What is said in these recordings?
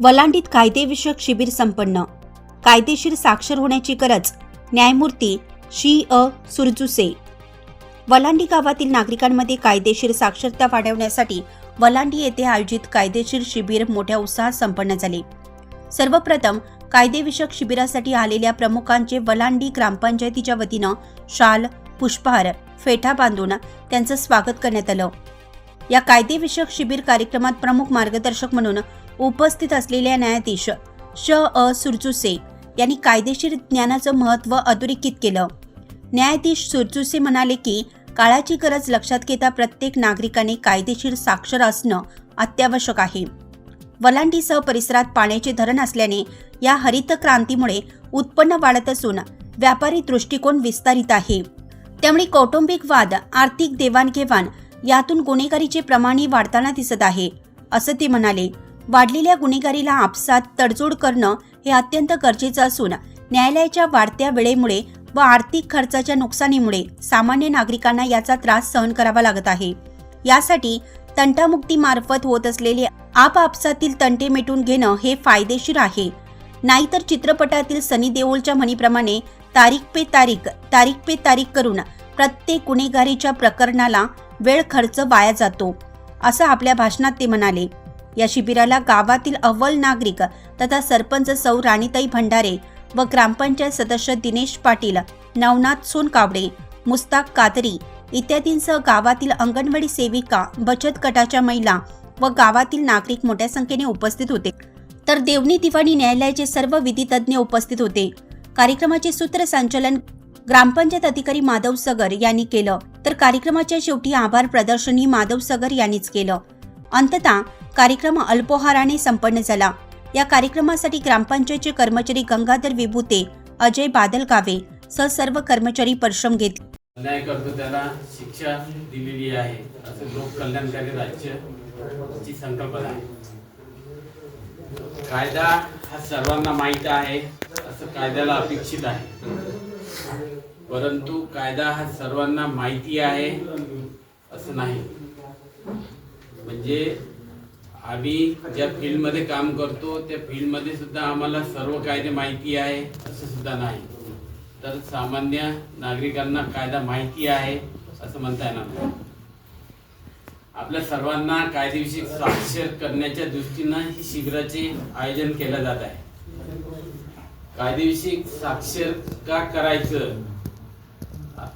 वलांडीत कायदेविषयक शिबिर संपन्न. कायदेशीर साक्षर होण्याची गरज न्यायमूर्ती शी अ. सुरजुसे. वलांडी गावातील नागरिकांमध्ये कायदेशीर साक्षरता वाढवण्यासाठी वलांडी येथे आयोजित कायदेशीर शिबिर मोठ्या उत्साहात संपन्न झाले. सर्वप्रथम कायदेविषयक शिबिरासाठी आलेल्या प्रमुखांचे वलांडी ग्रामपंचायतीच्या वतीनं शाल पुष्पहार फेटा बांधून त्यांचं स्वागत करण्यात आलं. या कायदेविषयक शिबिर कार्यक्रमात प्रमुख मार्गदर्शक म्हणून उपस्थित असलेल्या न्यायाधीश श. अ. सुरचुसे यांनी कायदेशीर ज्ञानाचं महत्त्व अधोरेखित केलं. न्यायाधीश सुरचुसे म्हणाले की काळाची गरज लक्षात घेता प्रत्येक नागरिकाने कायदेशीर साक्षर असणं अत्यावश्यक आहे. वलांडीसह परिसरात पाण्याचे धरण असल्याने या हरित क्रांतीमुळे उत्पन्न वाढत असून व्यापारी दृष्टिकोन विस्तारित आहे. त्यामुळे कौटुंबिक वाद आर्थिक देवाणघेवाण यातून गुन्हेगारीचे प्रमाणही वाढताना दिसत आहे. असं ते म्हणाले. वाढलेल्या गुन्हेगारीला आपसात तडजोड करणं हे अत्यंत गरजेचं असून न्यायालयाच्या वाढत्या वेळेमुळे व आर्थिक खर्चाच्या नुकसानीमुळे सामान्य नागरिकांना याचा त्रास सहन करावा लागत आहे. यासाठी तंटामुक्तीमार्फत होत असलेले आपापसातील तंटे मिटून घेणं हे फायदेशीर आहे. नाहीतर चित्रपटातील सनी देओलच्या म्हणीप्रमाणे तारीख पे तारीख तारीख पे तारीख करून प्रत्येक गुन्हेगारीच्या प्रकरणाला वेळ खर्च वाया जातो असं आपल्या भाषणात ते म्हणाले. या शिबिराला गावातील अव्वल नागरिक तथा सरपंच सौ राणीताई भंडारे व ग्रामपंचायत सदस्य दिनेश पाटील नवनाथ सोनकावडे मुस्ताक कादरी इत्यादींसह गावातील अंगणवाडी सेविका बचत गटाच्या महिला व गावातील नागरिक मोठ्या संख्येने उपस्थित होते. तर देवणी दिवाणी न्यायालयाचे सर्व विधी तज्ज्ञ उपस्थित होते. कार्यक्रमाचे सूत्रसंचालन ग्रामपंचायत अधिकारी माधव सगर यांनी केलं. तर कार्यक्रमाच्या शेवटी आभार प्रदर्शनी माधव सगर यांनीच केलं. अंततः कार्यक्रम अल्पोहाराने संपन्न झाला. या कार्यक्रमासाठी ग्रामपंचायतचे कर्मचारी गंगाधर विभूते अजय बादलगावे सह सर्व कर्मचारी परिश्रम घेतले अन्याय करतो त्याला शिक्षा दिलेली आहे. असं लोक कल्याणकारी राज्यची संकल्पना आहे. कायदा हा सर्वांना माहीत आहे. असं कायद्याला अपेक्षित आहे. परंतु कायदा हा सर्वांना माहिती आहे असं नाही. म्हणजे आम्ही ज्या फील्डमध्ये काम करतो त्या फील्डमध्ये सुद्धा आम्हाला सर्व कायदे माहिती आहे असं सुद्धा नाही. तर सामान्य नागरिकांना कायदा माहिती आहे असं म्हणता येणार नाही. आपल्या सर्वांना कायदेविषयी साक्षर करण्याच्या दृष्टीनं ही शिबिराचे आयोजन केलं जात आहे. कायदेविषयी साक्षर का करायचं?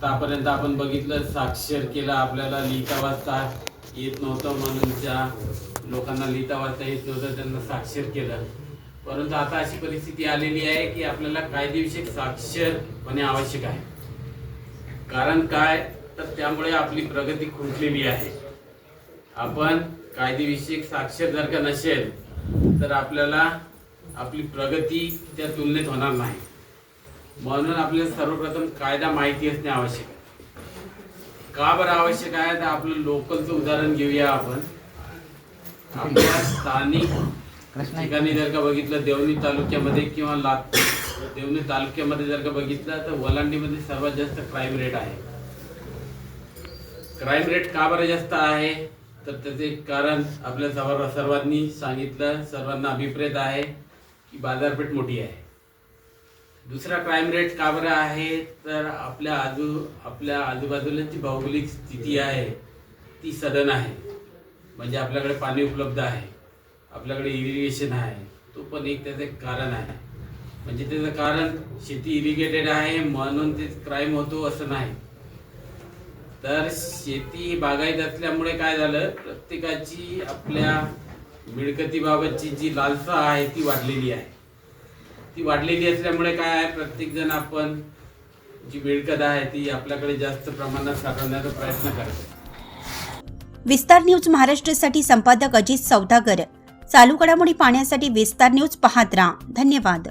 आतापर्यंत आपण बघितलं साक्षर केलं आपल्याला लिहिता वाचता येत नव्हतं म्हणून ज्या लोकांना लिहिता वाचता येत नव्हतं त्यांना साक्षर केलं. परंतु आता अशी परिस्थिती आलेली आहे की आपल्याला कायदेविषयक साक्षर होणे आवश्यक आहे. कारण काय? तर त्यामुळे आपली प्रगती खुंटलेली आहे. आपण कायदेविषयक साक्षर जर का नसेल तर आपल्याला आपली प्रगती त्या तुलनेत होणार नाही. म्हणून आपल्याला सर्वप्रथम कायदा माहिती असणे आवश्यक आहे. का बरं आवश्यक आहे? तर आपलं लोकलचं उदाहरण घेऊया आपण. आपल्या स्थानिक ठिकाणी जर का बघितलं देवणी तालुक्यामध्ये किंवा लात देवणी तालुक्यामध्ये जर का बघितलं तर वलांडीमध्ये सर्वात जास्त क्राईम रेट आहे. क्राईम रेट का बरं जास्त आहे? तर त्याचे कारण आपल्या सर्व सर्वांनी सांगितलं सर्वांना अभिप्रेत आहे की बाजारपेठ मोठी आहे. दुसरा क्राईम रेट का बरं आहे? तर आपल्या आजू आपल्या आजूबाजूला जी भौगोलिक स्थिती आहे ती सदन आहे. म्हणजे आपल्याकडे पाणी उपलब्ध आहे. आपल्याकडे इरिगेशन आहे. तो पण एक त्याचं एक कारण आहे. म्हणजे त्याचं कारण शेती इरिगेटेड आहे म्हणून ते क्राईम होतो असं नाही. तर शेती बागायत असल्यामुळे काय झालं? प्रत्येकाची आपल्या मिळकतीबाबतची जी लालसा आहे ती वाढलेली आहे. ती वाढलेली असल्यामुळे काय आहे प्रत्येक जण आपण जी वेळकदा आहे ती आपल्याकडे जास्त प्रमाणात साठवण्याचा प्रयत्न करतो विस्तार न्यूज महाराष्ट्रसाठी संपादक अजित सौदागर. चालू घडामोडी पाहण्यासाठी विस्तार न्यूज पाहत राहा. धन्यवाद.